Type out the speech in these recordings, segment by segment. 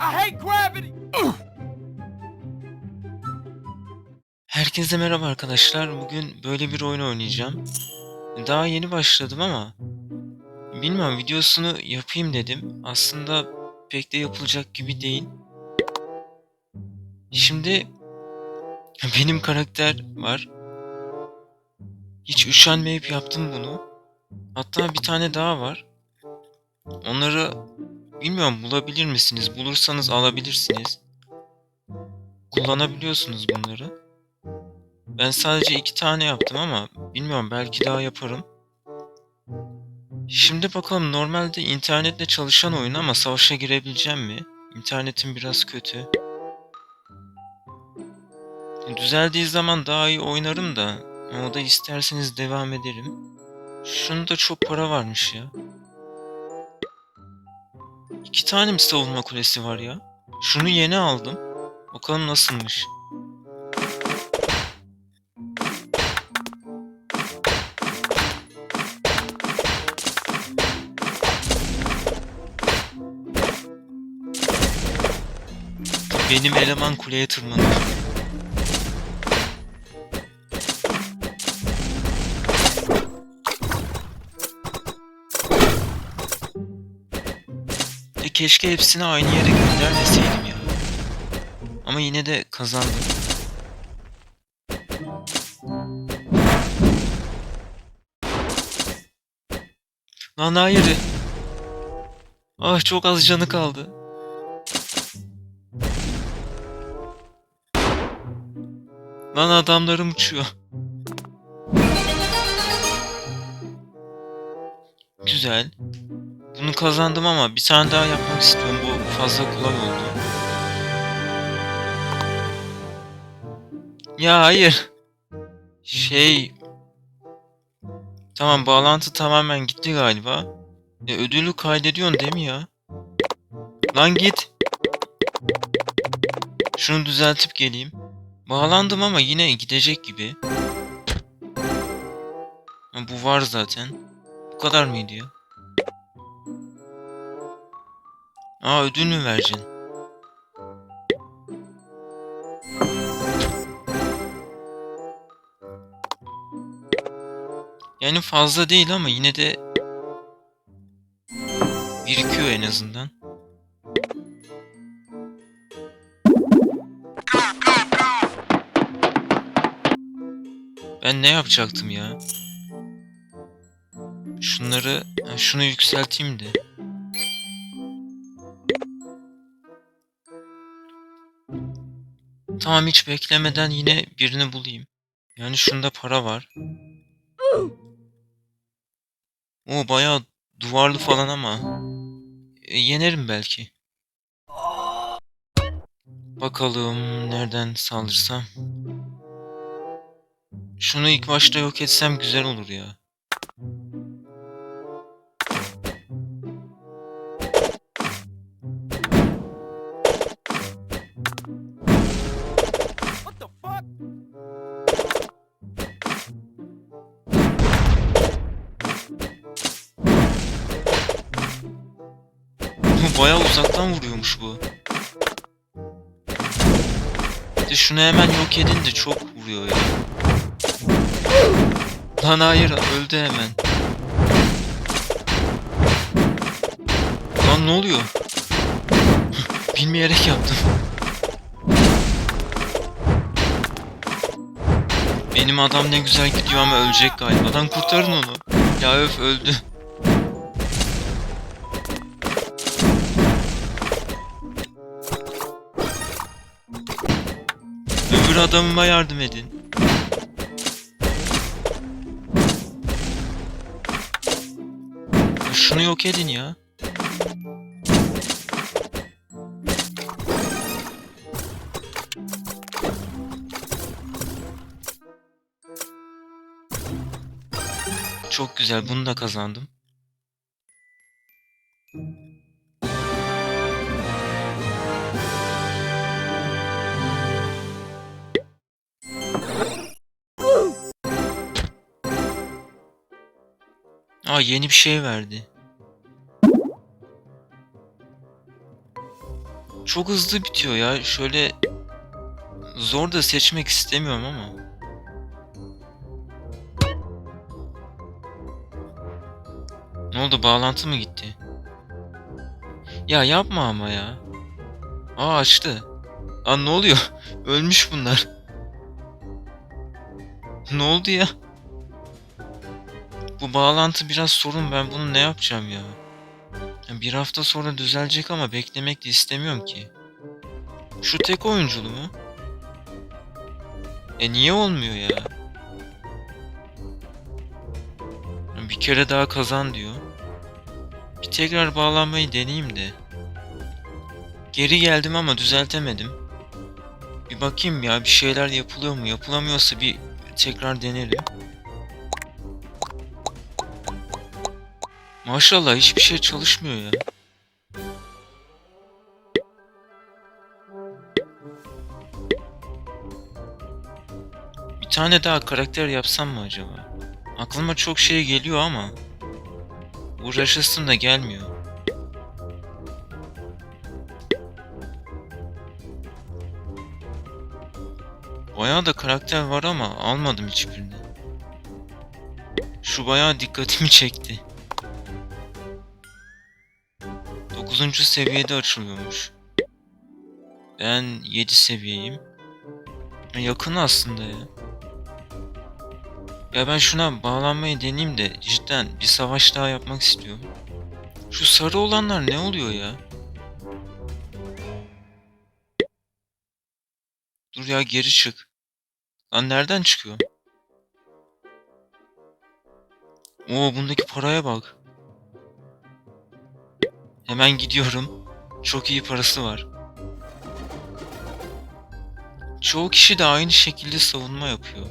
I hate gravity. Herkese merhaba arkadaşlar. Bugün böyle bir oyun oynayacağım. Daha yeni başladım ama bilmiyorum videosunu yapayım dedim. Aslında pek de yapılacak gibi değil. Şimdi benim karakter var. Hiç üşenmeyip yaptım bunu. Hatta bir tane daha var. Onları bilmiyorum bulabilir misiniz? Bulursanız alabilirsiniz. Kullanabiliyorsunuz bunları. Ben sadece iki tane yaptım ama bilmiyorum belki daha yaparım. Şimdi bakalım normalde internetle çalışan oyun ama savaşa girebileceğim mi? İnternetim biraz kötü. Düzeldiği zaman daha iyi oynarım da o da isterseniz devam ederim. Şunda çok para varmış ya. İki tane mi savunma kulesi var ya? Şunu yeni aldım. Bakalım nasılmış. Benim eleman kuleye tırmanıyor. Keşke hepsini aynı yere göndermeseydim ya. Ama yine de kazandım. Lan hayır. Ah çok az canı kaldı. Lan adamlarım uçuyor. Güzel. Bunu kazandım ama bir tane daha yapmak istiyorum. Bu fazla kolay oldu. Ya hayır. Şey... Tamam bağlantı tamamen gitti galiba. E, ödülü kaydediyorsun değil mi ya? Lan git. Şunu düzeltip geleyim. Bağlandım ama yine gidecek gibi. Bu var zaten. Bu kadar mıydı ya? Aa ödül mü vereceksin? Yani fazla değil ama yine de birikiyor en azından. Ben ne yapacaktım ya? Şunları, şunu yükselteyim de. Tamam hiç beklemeden yine birini bulayım. Yani şunda para var. O bayağı duvarlı falan ama. E, yenerim belki. Bakalım nereden saldırsam. Şunu ilk başta yok etsem güzel olur ya. Bayağı uzaktan vuruyormuş bu. De şunu hemen yok edince çok vuruyor ya. Lan hayır öldü hemen. Lan ne oluyor? Bilmeyerek yaptım. Benim adam ne güzel gidiyor ama ölecek galiba. Lan kurtarın onu. Ya öf öldü. Öbür adamıma yardım edin. Şunu yok edin ya. Çok güzel bunu da kazandım. Aa yeni bir şey verdi. Çok hızlı bitiyor ya. Şöyle zor da seçmek istemiyorum ama. Ne oldu? Bağlantı mı gitti? Ya yapma ama ya. Aa açtı. Aa ne oluyor? Ölmüş bunlar. Ne oldu ya? Bu bağlantı biraz sorun. Ben bunu ne yapacağım ya? Bir hafta sonra düzelecek ama beklemek de istemiyorum ki. Şu tek oyunculu mu? E niye olmuyor ya? Bir kere daha kazan diyor. Bir tekrar bağlanmayı deneyeyim de. Geri geldim ama düzeltemedim. Bir bakayım ya bir şeyler yapılıyor mu? Yapılamıyorsa bir tekrar denerim. Maşallah hiçbir şey çalışmıyor ya. Bir tane daha karakter yapsam mı acaba? Aklıma çok şey geliyor ama uğraşasım da gelmiyor. Bayağı da karakter var ama almadım hiçbirini. Şu bayağı dikkatimi çekti. 9. seviyede açılıyormuş. Ben 7 seviyeyim. Ya Yakın aslında ya. Ya ben şuna bağlanmayı deneyeyim de cidden bir savaş daha yapmak istiyorum. Şu sarı olanlar ne oluyor ya? Dur ya geri çık. Lan nereden çıkıyor? Oo bundaki paraya bak. Hemen gidiyorum. Çok iyi parası var. Çoğu kişi de aynı şekilde savunma yapıyor.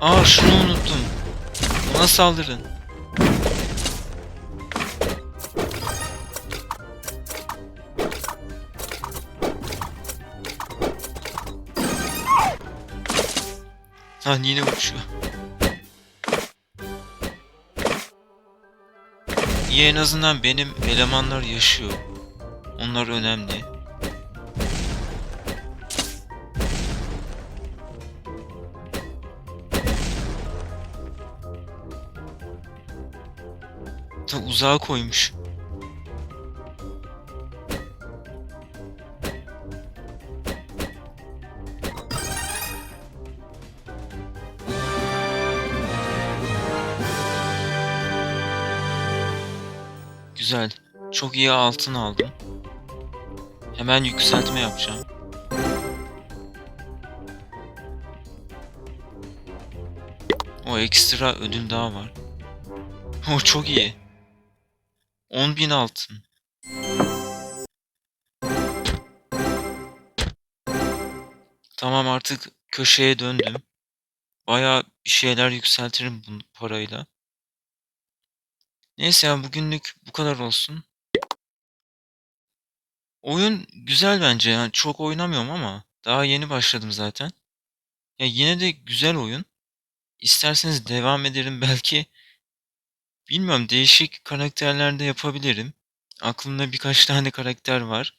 Aa şunu unuttum. Ona saldırın. Lan yine uçuyor. İyi en azından benim elemanlar yaşıyor. Onlar önemli. Ta uzağa koymuş. Güzel. Çok iyi altın aldım. Hemen yükseltme yapacağım. O ekstra ödül daha var. O çok iyi. 10.000 altın. Tamam artık köşeye döndüm. Bayağı bir şeyler yükseltirim bu parayla. Neyse ya bugünlük bu kadar olsun. Oyun güzel bence yani çok oynamıyorum ama daha yeni başladım zaten. Ya yine de güzel oyun. İsterseniz devam ederim belki. Bilmiyorum değişik karakterlerde yapabilirim. Aklımda birkaç tane karakter var.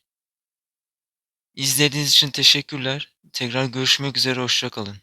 İzlediğiniz için teşekkürler. Tekrar görüşmek üzere hoşça kalın.